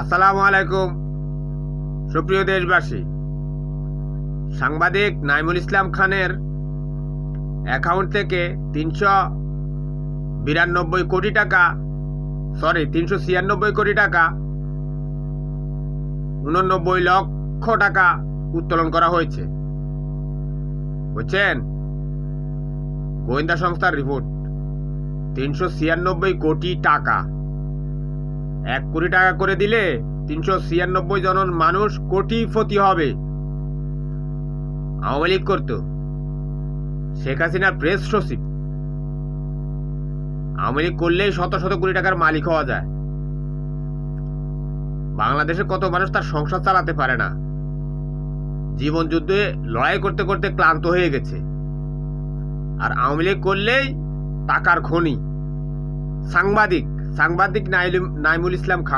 আসসালামু আলাইকুম। সুপ্রিয় দেশবাসী, সাংবাদিক নাইমুল ইসলাম খানের অ্যাকাউন্ট থেকে তিনশো বিরানব্বই কোটি টাকা সরি তিনশো ছিয়ানব্বই কোটি টাকা, উননব্বই লক্ষ টাকা উত্তোলন করা হয়েছে। বুঝছেন? গোয়েন্দা সংস্থার রিপোর্ট তিনশো ছিয়ানব্বই কোটি টাকা। এক কোটি টাকা করে দিলে তিনশো ছিয়ানব্বই জন মানুষ কোটিপতি হবে। আওয়ামী লীগ করতো। শেখ হাসিনার প্রেস সচিব। আওয়ামী লীগ করলেই শত শত কোটি টাকার মালিক হওয়া যায়। বাংলাদেশে কত মানুষ তার সংসার চালাতে পারে না। জীবন যুদ্ধে লড়াই করতে করতে ক্লান্ত হয়ে গেছে। আর আওয়ামী লীগ করলেই টাকার খনি। সাংবাদিক। সাংবাদিক নাইমুল ইসলাম খান।